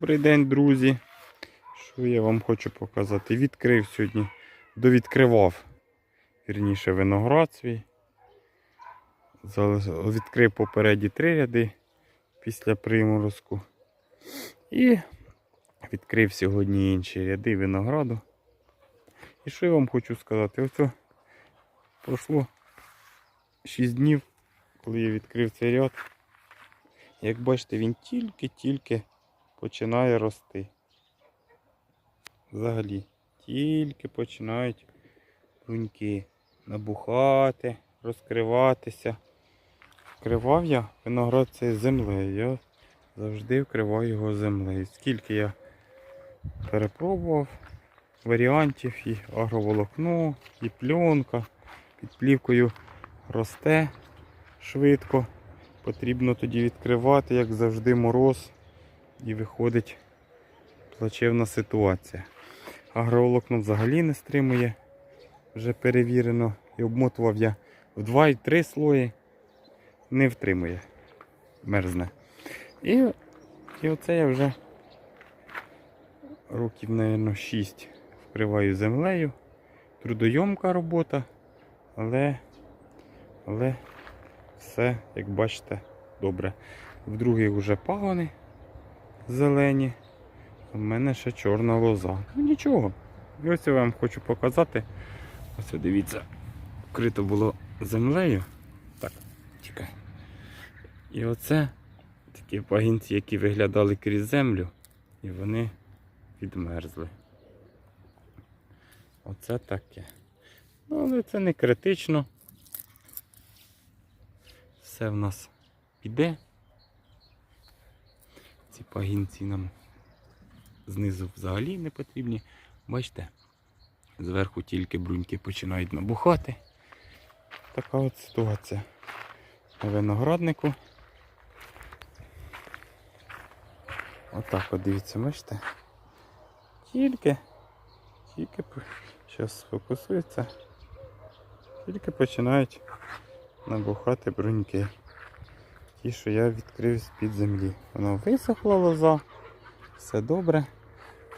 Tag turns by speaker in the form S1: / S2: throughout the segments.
S1: Добрий день, друзі. Що я вам хочу показати? Відкрив сьогодні, довідкривав, вірніше, виноград свій. Відкрив попереді три ряди після приморозку. І відкрив сьогодні інші ряди винограду. І що я вам хочу сказати? Ось пройшло 6 днів, коли я відкрив цей ряд. Як бачите, він тільки-тільки починає рости. Взагалі, тільки починають бруньки набухати, розкриватися. Вкривав я виноград цей землею. Я завжди вкриваю його землею. Скільки я перепробував варіантів і агроволокно, і пленка під плівкою росте швидко. Потрібно тоді відкривати, як завжди, мороз і виходить плачевна ситуація. Агроволокно взагалі не стримує, вже перевірено. І обмотував я в 2 і 3 слої, не втримує, мерзне. І, і оце я вже років, мабуть, 6 вкриваю землею. Трудойомка робота, але, але все, як бачите, добре. В других вже пагони зелені. У мене ще чорна лоза. Ну нічого. І ось я вам хочу показати. Ось дивіться, вкрито було землею. Так, чекай. І оце такі пагінці, які виглядали крізь землю, і вони відмерзли. Оце таке. Ну, але це не критично. Все в нас піде. Ці пагінці нам знизу взагалі не потрібні. Бачите, зверху тільки бруньки починають набухати. Така от ситуація на винограднику. Отак от дивіться, бачите? Тільки, тільки зараз сфокусується, тільки починають набухати бруньки. Ті, що я відкрив з-під землі. Воно висохла лоза, все добре.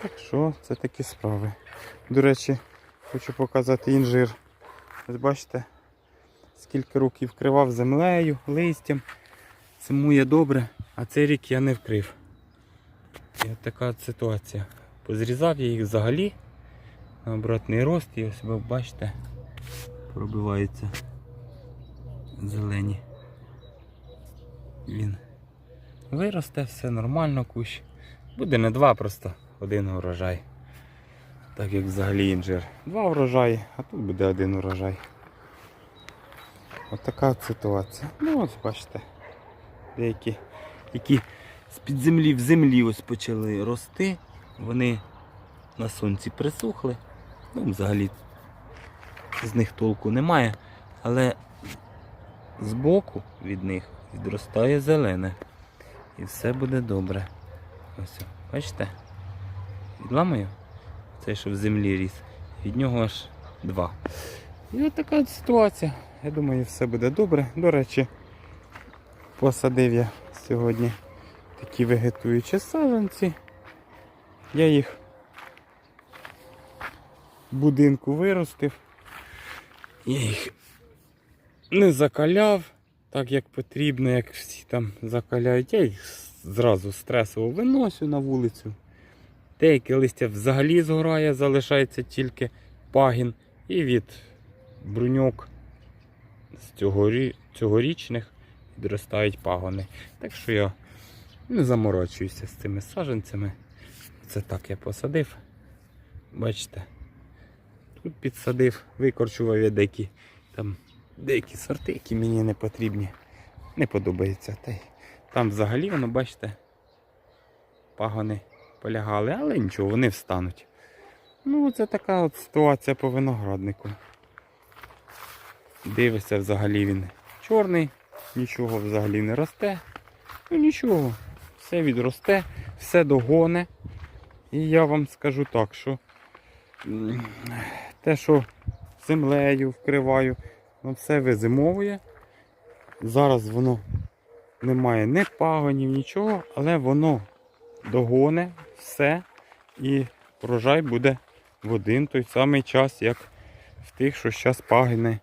S1: Так що це такі справи. До речі, хочу показати інжир. Ось бачите, скільки років вкривав землею, листям. Зимує добре, а цей рік я не вкрив. І от така ситуація. Позрізав я їх взагалі на обратний рост і ось ви бачите, пробиваються зелені. Він виросте, все нормально кущ. Буде не два, просто один урожай. Так як взагалі інжир. Два врожаї, а тут буде один урожай. От така от ситуація. Ну ось бачите. Деякі, які з-під землі в землі ось почали рости. Вони на сонці присухли. Ну, взагалі з них толку немає. Але збоку від них відростає зелене. І все буде добре. Ось, бачите? Відламаю цей, що в землі ріс. Від нього аж два. І от така ситуація. Я думаю, все буде добре. До речі, посадив я сьогодні такі вегетуючі саджанці. Я їх в будинку виростив. Я їх не закаляв так, як потрібно, як всі там закаляють. Я їх зразу стресово виносю на вулицю. Деяке листя взагалі згорає, залишається тільки пагін. І від бруньок з цьогорічних відростають пагони. Так що я не заморочуюся з цими саджанцями. Це так я посадив. Бачите, тут підсадив, викорчував я деякі там деякі сорти, які мені не потрібні. Не подобаються. Та й там взагалі воно, бачите, пагони полягали, але нічого, вони встануть. Ну, це така от ситуація по винограднику. Дивишся, взагалі він чорний, нічого взагалі не росте. Ну нічого, все відросте, все догоне. І я вам скажу так, що те, що землею вкриваю, воно все визимовує. Зараз воно не має ні пагонів, нічого, але воно догоне все і врожай буде в один той самий час, як в тих, що зараз пагини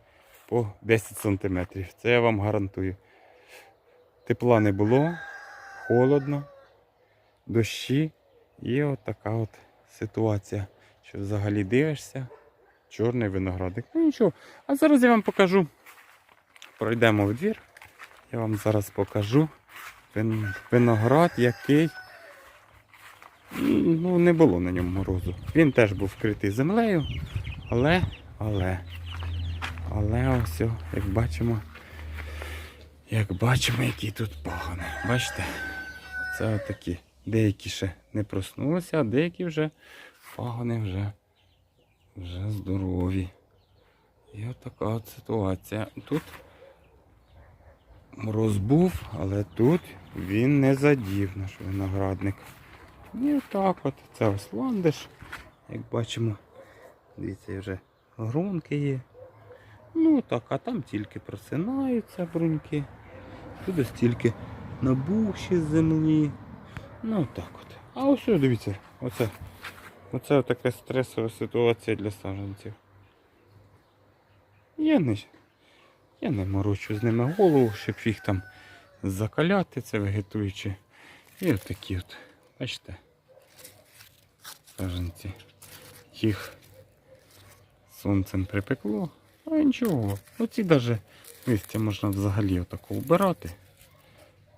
S1: по 10 см. Це я вам гарантую. Тепла не було, холодно, дощі і от така от ситуація, що взагалі дивишся, чорний виноградик. Ну нічого. А зараз я вам покажу. Пройдемо в двір. Я вам зараз покажу виноград, який ну, не було на ньому морозу. Він теж був вкритий землею, але, але, але ось, як бачимо, як бачимо, які тут пагони. Бачите? Це отакі. Деякі ще не проснулися, а деякі вже пагони вже, вже здорові. І от така от ситуація. Тут мороз був, але тут він не задів наш виноградник. І отак от. Це ось ландиш. Як бачимо, дивіться, вже грунки є. Ну так, а там тільки просинаються бруньки. Тут ось тільки набухші з землі. Ну так от. А ось, дивіться, оце. Оце така стресова ситуація для саджанців. Я не, я не морочу з ними голову, щоб їх там закаляти, це вегетуючи. І отакі от. Бачите? Саджанці. Їх сонцем припекло. А нічого. Оці навіть листя можна взагалі отако вбирати.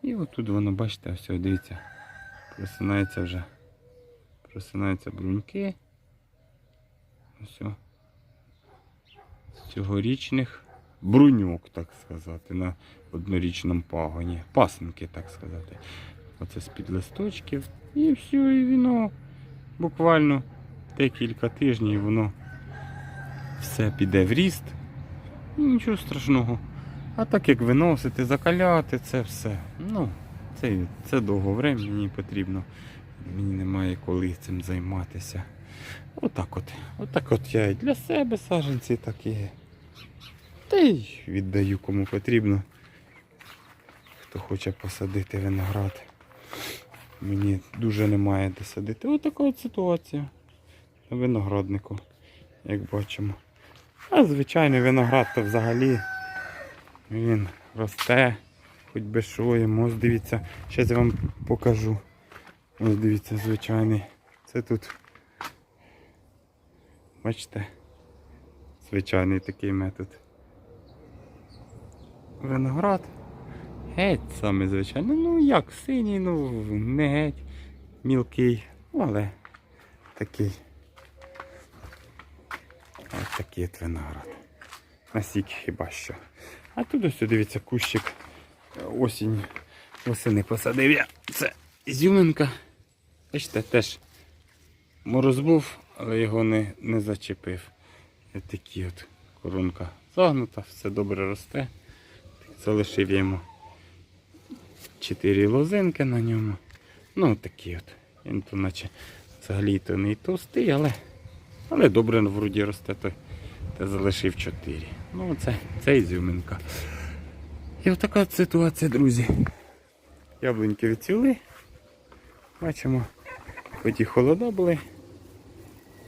S1: І отут воно, бачите, все, дивіться, просинається вже. Просинаються бруньки. Ось. З цьогорічних бруньок, так сказати, на однорічному пагоні. Пасенки, так сказати. Оце з-під листочків. І все, і воно буквально декілька тижнів воно все піде в ріст. І нічого страшного. А так як виносити, закаляти, це все. Ну, це, це довго времени потрібно. Мені немає коли цим займатися. Отак от. Отак от я і для себе саджанці такі. Та й віддаю кому потрібно. Хто хоче посадити виноград. Мені дуже немає де садити. Отака от ситуація. На винограднику, як бачимо. А звичайний виноград то взагалі він росте, хоч би що йому. Ось дивіться, зараз я вам покажу. Ось дивіться, звичайний. Це тут. Бачите? Звичайний такий метод. Виноград. Геть саме звичайний. Ну як, синій, ну не геть. Мілкий, ну, але такий. Ось такий от виноград. Насік хіба що. А тут ось дивіться кущик. Осінь. Восени посадив я. Це ізюминка. Бачите, теж мороз був, але його не, не зачепив. Ось такі от коронка загнута, все добре росте. Залишив йому 4 лозинки на ньому. Ну такі от. Він то наче взагалі то не товстий, але, але добре вроді росте, то, то залишив 4. Ну це, це ізюминка. І отака от ситуація, друзі. Яблуньки відцвіли. Бачимо, хоч і холода були.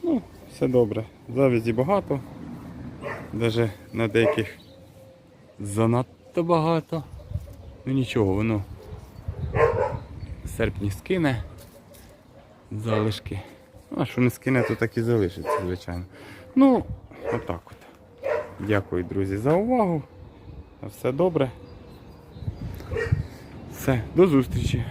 S1: Ну, все добре. Завязі багато. Навіть на деяких занадто багато. Ну нічого, воно в серпні скине залишки. Ну, а що не скине, то так і залишиться, звичайно. Ну, отак от. Дякую, друзі, за увагу. Все добре. Все, до зустрічі.